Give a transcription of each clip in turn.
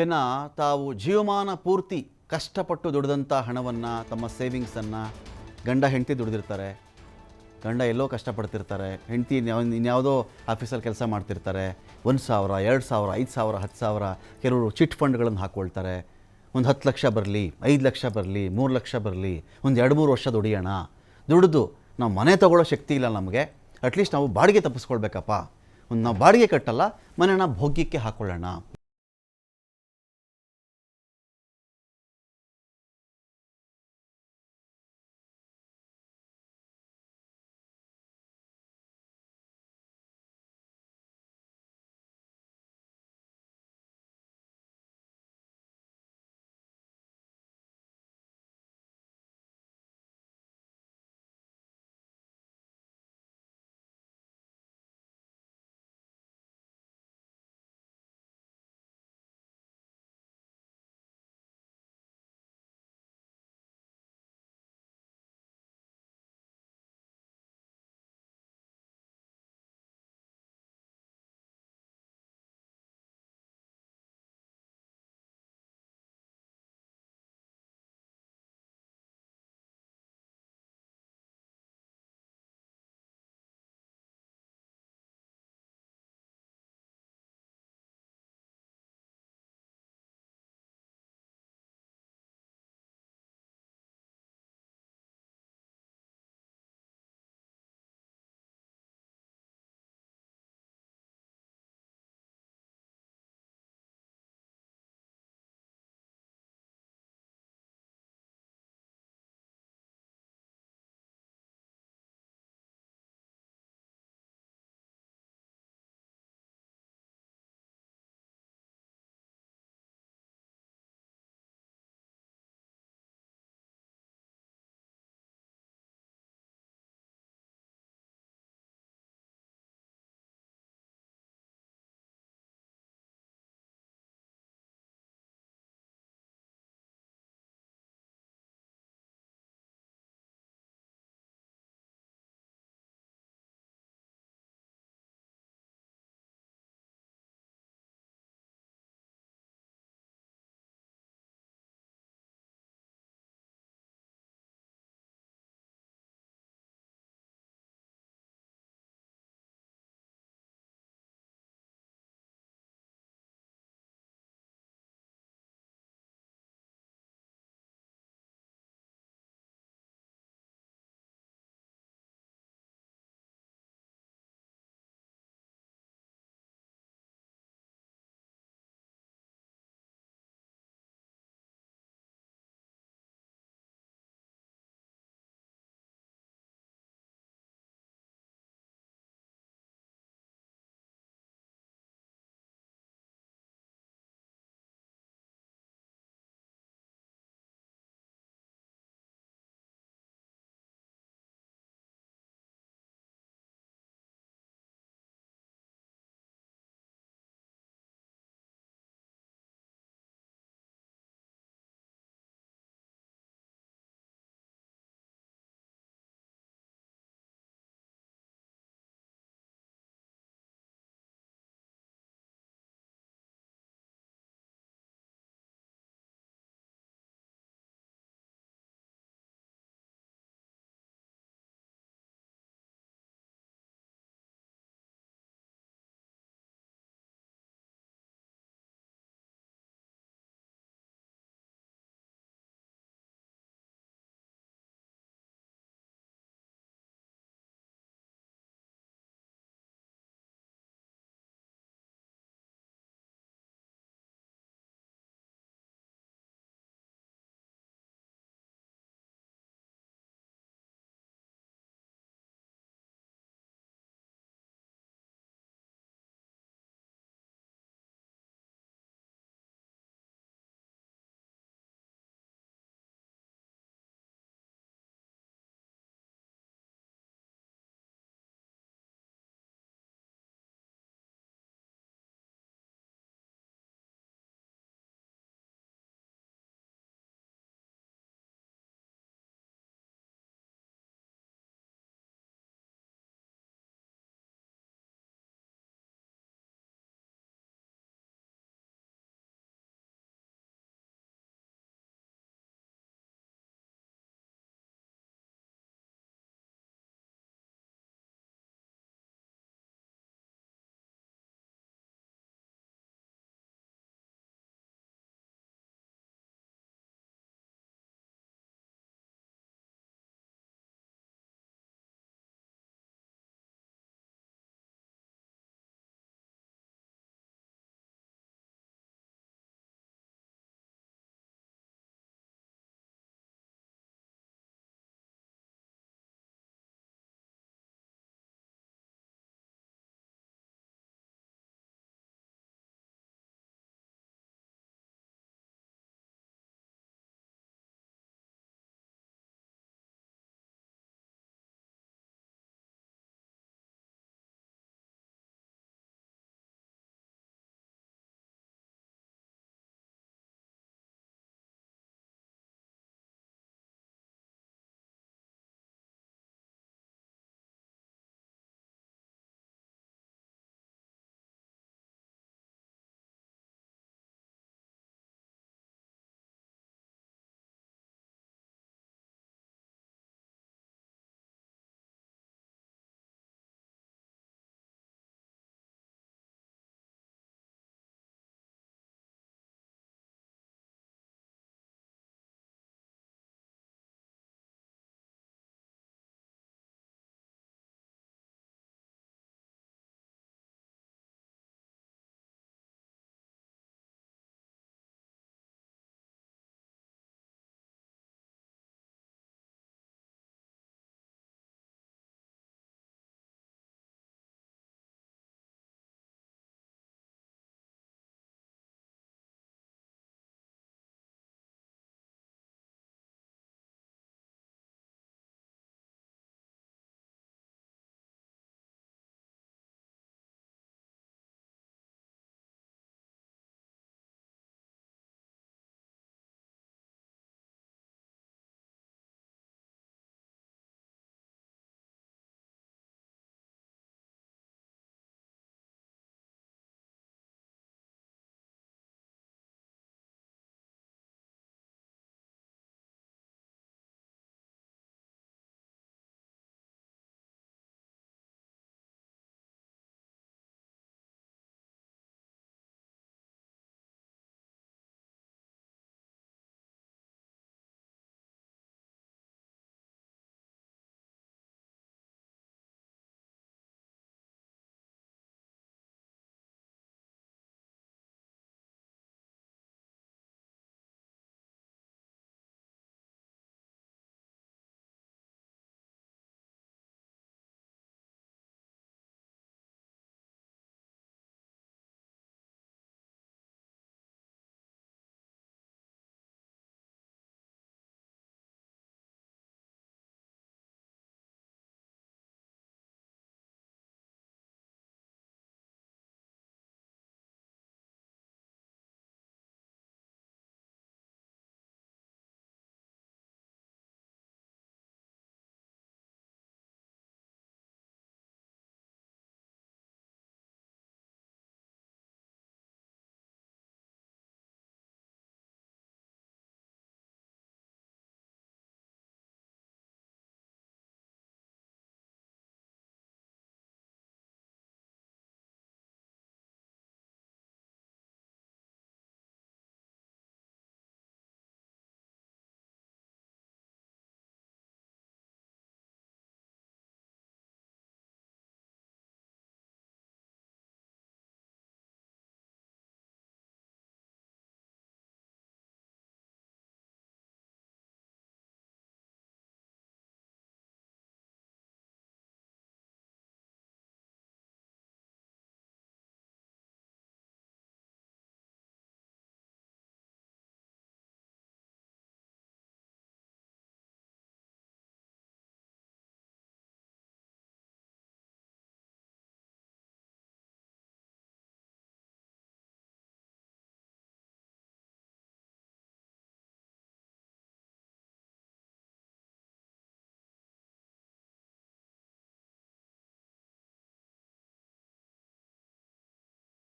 ಜನ ತಾವು ಜೀವಮಾನ ಪೂರ್ತಿ ಕಷ್ಟಪಟ್ಟು ದುಡಿದಂಥ ಹಣವನ್ನು ತಮ್ಮ ಸೇವಿಂಗ್ಸನ್ನು ಗಂಡ, ಹೆಂಡತಿ ದುಡಿದಿರ್ತಾರೆ. ಗಂಡ ಎಲ್ಲೋ ಕಷ್ಟಪಡ್ತಿರ್ತಾರೆ. ಹೆಂಡತಿ ಇನ್ಯಾವುದೋ ಆಫೀಸಲ್ಲಿ ಕೆಲಸ ಮಾಡ್ತಿರ್ತಾರೆ. ಒಂದು ಸಾವಿರ, ಎರಡು ಸಾವಿರ, ಐದು ಸಾವಿರ, ಹತ್ತು ಸಾವಿರ ಕೆಲವರು ಚಿಟ್ ಫಂಡ್ಗಳನ್ನು ಹಾಕ್ಕೊಳ್ತಾರೆ ಒಂದು ಹತ್ತು ಲಕ್ಷ ಬರಲಿ, ಐದು ಲಕ್ಷ ಬರಲಿ, ಮೂರು ಲಕ್ಷ ಬರಲಿ, ಒಂದು ಎರಡು ಮೂರು ವರ್ಷ ದುಡಿಯೋಣ. ದುಡಿದು ನಾವು ಮನೆ ತಗೊಳ್ಳೋ ಶಕ್ತಿ ಇಲ್ಲ ನಮಗೆ. ಅಟ್ಲೀಸ್ಟ್ ನಾವು ಬಾಡಿಗೆ ತಪ್ಪಿಸ್ಕೊಳ್ಬೇಕಪ್ಪ. ಒಂದು ನಾವು ಬಾಡಿಗೆ ಕಟ್ಟಲ್ಲ, ಮನೆನ ಭೋಗ್ಯಕ್ಕೆ ಹಾಕ್ಕೊಳ್ಳೋಣ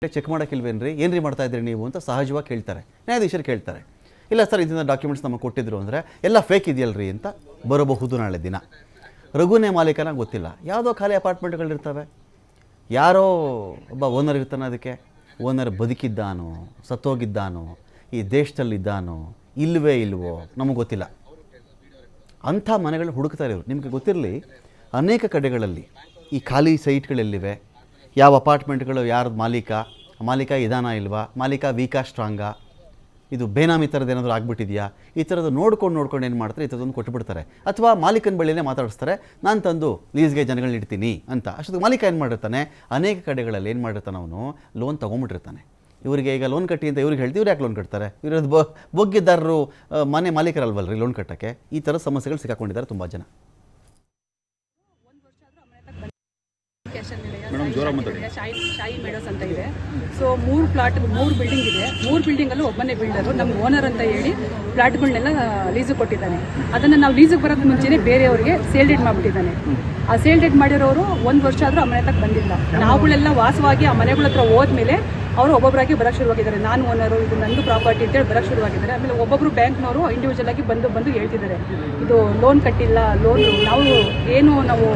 ಚೆಕ್ ಮಾಡೋಕ್ಕಿಲ್ವೇನ್ರಿ? ಏನ್ರಿ ಮಾಡ್ತಾ ಇದ್ರಿ ನೀವು ಅಂತ ಸಹಜವಾಗಿ ಕೇಳ್ತಾರೆ. ನ್ಯಾಯಾಧೀಶರು ಕೇಳ್ತಾರೆ. ಇಲ್ಲ ಸರ್ ಇದನ್ನ ಡಾಕ್ಯುಮೆಂಟ್ಸ್ ನಮಗೆ ಕೊಟ್ಟಿದ್ರು ಅಂದರೆ ಎಲ್ಲ ಫೇಕ್ ಇದೆಯಲ್ರಿ ಅಂತ ಬರಬಹುದು ನಾಳೆ ದಿನ. ರಘುನೇ ಮಾಲೀಕನ ಗೊತ್ತಿಲ್ಲ. ಯಾವುದೋ ಖಾಲಿ ಅಪಾರ್ಟ್ಮೆಂಟ್ಗಳಿರ್ತವೆ ಯಾರೋ ಒಬ್ಬ ಓನರ್ ಇರ್ತಾನೆ ಅದಕ್ಕೆ. ಓನರ್ ಬದುಕಿದ್ದಾನೋ, ಸತ್ತೋಗಿದ್ದಾನೋ, ಈ ದೇಶದಲ್ಲಿದ್ದಾನೋ, ಇಲ್ವೇ ಇಲ್ವೋ ನಮಗೆ ಗೊತ್ತಿಲ್ಲ. ಅಂಥ ಮನೆಗಳು ಹುಡುಕ್ತಾರೆ ಇವರು. ನಿಮಗೆ ಗೊತ್ತಿರಲಿ, ಅನೇಕ ಕಡೆಗಳಲ್ಲಿ ಈ ಖಾಲಿ ಸೈಟ್ಗಳೆಲ್ಲಿವೆ ಯಾವ ಅಪಾರ್ಟ್ಮೆಂಟ್ಗಳು ಯಾರ್ದು ಮಾಲೀಕ? ಮಾಲೀಕ ಇದಾನ ಇಲ್ವಾ? ಮಾಲೀಕ ವೀಕಾ ಸ್ಟ್ರಾಂಗಾ? ಇದು ಬೇನಾಮಿ ಥರದ್ದು ಏನಾದರೂ ಆಗ್ಬಿಟ್ಟಿದೆಯಾ? ಈ ಥರದ್ದು ನೋಡ್ಕೊಂಡು ನೋಡ್ಕೊಂಡು ಏನು ಮಾಡ್ತಾರೆ? ಈ ಥರದೊಂದು ಕೊಟ್ಬಿಡ್ತಾರೆ. ಅಥವಾ ಮಾಲೀಕನ ಬಳಿಯೇ ಮಾತಾಡಿಸ್ತಾರೆ, ನಾನು ತಂದು ಲೀಸ್ಗೆ ಜನಗಳನ್ನ ಇಡ್ತೀನಿ ಅಂತ. ಅಷ್ಟೊತ್ತಿಗೆ ಮಾಲೀಕ ಏನು ಮಾಡಿರ್ತಾನೆ? ಅನೇಕ ಕಡೆಗಳಲ್ಲಿ ಏನು ಮಾಡಿರ್ತಾನೆ ಅವನು? ಲೋನ್ ತೊಗೊಂಬಿಟ್ಟಿರ್ತಾನೆ. ಇವರಿಗೆ ಈಗ ಲೋನ್ ಕಟ್ಟಿ ಅಂತ ಇವ್ರಿಗೆ ಹೇಳ್ತೀವಿ ಇವ್ರು ಯಾಕೆ ಲೋನ್ ಕಟ್ತಾರೆ? ಇವ್ರದ್ದು ಬೊಗ್ಗಿದ್ದಾರರು ಮನೆ ಮಾಲೀಕರಲ್ವಲ್ರಿ ಲೋನ್ ಕಟ್ಟೋಕ್ಕೆ? ಈ ಥರ ಸಮಸ್ಯೆಗಳು ಸಿಕ್ಕಾಕೊಂಡಿದ್ದಾರೆ ತುಂಬ ಜನ. ಜೋರಾಗಿ ಮಾತಾಡಿ. ಶಾಯಿ ಶಾಯಿ ಮೇಡೋಸ್ ಅಂತ ಇದೆ. ಸೊ ಮೂರು ಪ್ಲಾಟ್ ಮೂರು ಬಿಲ್ಡಿಂಗ್ ಇದೆ. ಮೂರು ಬಿಲ್ಡಿಂಗ್ ಅಲ್ಲೂ ಒಬ್ಬನೇ ಬಿಲ್ಡರ್ ನಮ್ಮ ಓನರ್ ಅಂತ ಹೇಳಿ ಪ್ಲಾಟ್ಗಳನ್ನೆಲ್ಲ ಲೀಸಿಗೆ ಕೊಟ್ಟಿದ್ದಾನೆ. ಅದನ್ನ ನಾವು ಲೀಸಿಗೆ ಬರೋದು ಮುಂಚೆನೆ ಬೇರೆಯವರಿಗೆ ಸೇಲ್ ಡೇಟ್ ಮಾಡಿಬಿಟ್ಟಿದ್ದಾನೆ. ಆ ಸೇಲ್ ಡೇಟ್ ಮಾಡಿರೋರು ಒಂದು ವರ್ಷ ಆದ್ರೂ ಆ ಮನೆ ತಕ್ಕ ಬಂದಿಲ್ಲ ನಾವುಗಳೆಲ್ಲ ವಾಸವಾಗಿ ಆ ಮನೆಗಳ ಹತ್ರ ಹೋದ್ಮೇಲೆ ಅವರು ಒಬ್ಬೊಬ್ಬರಾಗಿ ಬರಕ್ಕೆ ಶುರುವಾಗಿದ್ದಾರೆ. ನಾನು ಓನರು ಇದು ನಂದು ಪ್ರಾಪರ್ಟಿ ಅಂತೇಳಿ ಬರೋಕ್ಕೆ ಶುರುವಾಗಿದ್ದಾರೆ. ಆಮೇಲೆ ಒಬ್ಬೊಬ್ಬರು ಬ್ಯಾಂಕ್ನವರು ಇಂಡಿವಿಜುವಲ್ ಆಗಿ ಬಂದು ಬಂದು ಹೇಳ್ತಿದ್ದಾರೆ. ಇದು ಲೋನ್ ಕಟ್ಟಿಲ್ಲ ಲೋನ್ ನಾವು ಏನು ನಾವು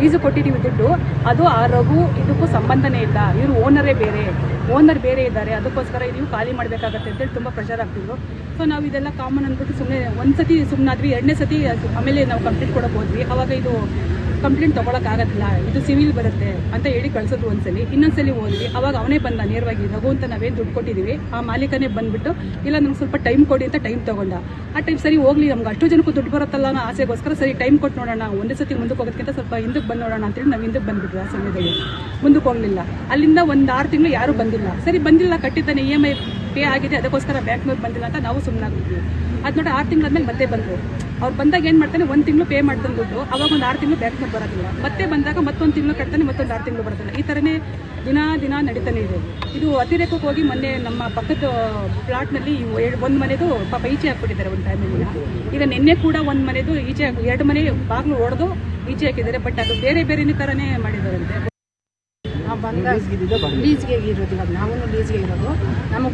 ಫೀಸು ಕೊಟ್ಟಿದ್ದೀವಿ ದುಡ್ಡು, ಅದು ಆ ರಘು ಇದಕ್ಕೂ ಸಂಬಂಧನೇ ಇಲ್ಲ. ಇವರು ಓನರೇ ಬೇರೆ. ಓನರ್ ಬೇರೆ ಇದ್ದಾರೆ. ಅದಕ್ಕೋಸ್ಕರ ನೀವು ಖಾಲಿ ಮಾಡಬೇಕಾಗತ್ತೆ ಅಂತೇಳಿ ತುಂಬ ಪ್ರೆಷರ್ ಆಗ್ತಿದ್ರು. ಸೊ ನಾವು ಇದೆಲ್ಲ ಕಾಮನ್ ಅಂದ್ಬಿಟ್ಟು ಸುಮ್ಮನೆ ಒಂದು ಸತಿ ಸುಮ್ಮನಾದ್ವಿ ಎರಡನೇ ಸತಿ ಆಮೇಲೆ ನಾವು ಕಂಪ್ಲೀಟ್ ಕೊಡಕ್ಕೆ ಹೋದ್ವಿ. ಅವಾಗ ಇದು ಕಂಪ್ಲೇಂಟ್ ತೊಗೊಳಕ್ಕಾಗತ್ತಿಲ್ಲ ಇದು ಸಿವಿಲ್ ಬರುತ್ತೆ ಅಂತ ಹೇಳಿ ಕಳ್ಸೋದು ಒಂದ್ಸಲಿ. ಇನ್ನೊಂದ್ಸಲಿ ಹೋದ್ವಿ. ಅವಾಗ ಅವನೇ ಬಂದ ನೇರವಾಗಿ, ರಘು ಅಂತ ನಾವೇನು ದುಡ್ಡು ಕೊಟ್ಟಿದ್ದೀವಿ ಆ ಮಾಲೀಕನೇ ಬಂದ್ಬಿಟ್ಟು, ಇಲ್ಲ ನಮ್ಗೆ ಸ್ವಲ್ಪ ಟೈಮ್ ಕೊಡಿ ಅಂತ ಟೈಮ್ ತಗೊಂಡ. ಆ ಟೈಮ್ ಸರಿ ಹೋಗ್ಲಿ, ನಮ್ಗೆ ಅಷ್ಟು ಜನಕ್ಕೂ ದುಡ್ಡು ಬರುತ್ತಲ್ಲ ಅನ್ನೋ ಆಸೆಗೋಸ್ಕರ ಸರಿ ಟೈಮ್ ಕೊಟ್ಟು ನೋಡೋಣ, ಒಂದೇ ಸತಿ ಮುಂದಕ್ಕೆ ಹೋಗೋದಕ್ಕಿಂತ ಸ್ವಲ್ಪ ಹಿಂದಕ್ಕೆ ಬಂದು ನೋಡೋಣ ಅಂತೇಳಿ ನಾವು ಹಿಂದಕ್ಕೆ ಬಂದ್ಬಿಟ್ವಿ ಆ ಸಮಯದಲ್ಲಿ. ಮುಂದಕ್ಕೆ ಹೋಗಲಿಲ್ಲ. ಅಲ್ಲಿಂದ ಒಂದು ಆರು ತಿಂಗಳು ಯಾರೂ ಬಂದಿಲ್ಲ. ಸರಿ ಬಂದಿಲ್ಲ, ಕಟ್ಟಿದ್ದಾನೆ ಇ ಎಂ ಐ ಪೇ ಆಗಿದೆ, ಅದಕ್ಕೋಸ್ಕರ ಬ್ಯಾಂಕ್ನವ್ರು ಬಂದಿಲ್ಲ ಅಂತ ನಾವು ಸುಮ್ಮನಾಗ್ಬಿಟ್ವಿ ಅದು ನೋಡಿ, ಆರು ತಿಂಗಳಾದ್ಮೇಲೆ ಮತ್ತೆ ಬಂದರು. ಅವ್ರು ಬಂದಾಗ ಏನು ಮಾಡ್ತಾನೆ ಒಂದು ತಿಂಗಳು ಪೇ ಮಾಡ್ತಾನೆ ದುಡ್ಡು ಅವಾಗ ಒಂದು ಆರು ತಿಂಗಳು ಬ್ಯಾಂಕ್ನವ್ರು ಬರೋದಿಲ್ಲ. ಮತ್ತೆ ಬಂದಾಗ ಮತ್ತೊಂದು ತಿಂಗಳು ಕಟ್ತಾನೆ ಮತ್ತೊಂದು ಆರು ತಿಂಗಳು ಬರ್ತಾನೆ. ಈ ಥರನೇ ದಿನ ದಿನ ನಡೀತಾನೆ ಇದೆ. ಇದು ಅತಿರೇಕಕ್ಕೆ ಹೋಗಿ ಮೊನ್ನೆ ನಮ್ಮ ಪಕ್ಕದ ಪ್ಲಾಟ್ನಲ್ಲಿ ಒಂದು ಮನೆದು ಪಾಪ ಈಚೆ ಹಾಕ್ಬಿಟ್ಟಿದ್ದಾರೆ ಒಂದು ಟೈಮಲ್ಲಿ ಈಗ ನಿನ್ನೆ ಕೂಡ ಒಂದು ಮನೆದು ಈಚೆ ಹಾಕ್- ಎರಡು ಮನೆ ಬಾಗಿಲು ಹೊಡೆದು ಈಚೆ ಹಾಕಿದ್ದಾರೆ ಬಟ್ ಅದು ಬೇರೆ ಬೇರೆ ಥರನೇ ಮಾಡಿದಾರಂತೆ ನಾವು ಬಂದ ಲೀಸ್ಗೆ ಇರೋದು ಇವಾಗ ನಾವು ಲೀಸ್ಗೆ ಇರೋದು. ನಮಗೆ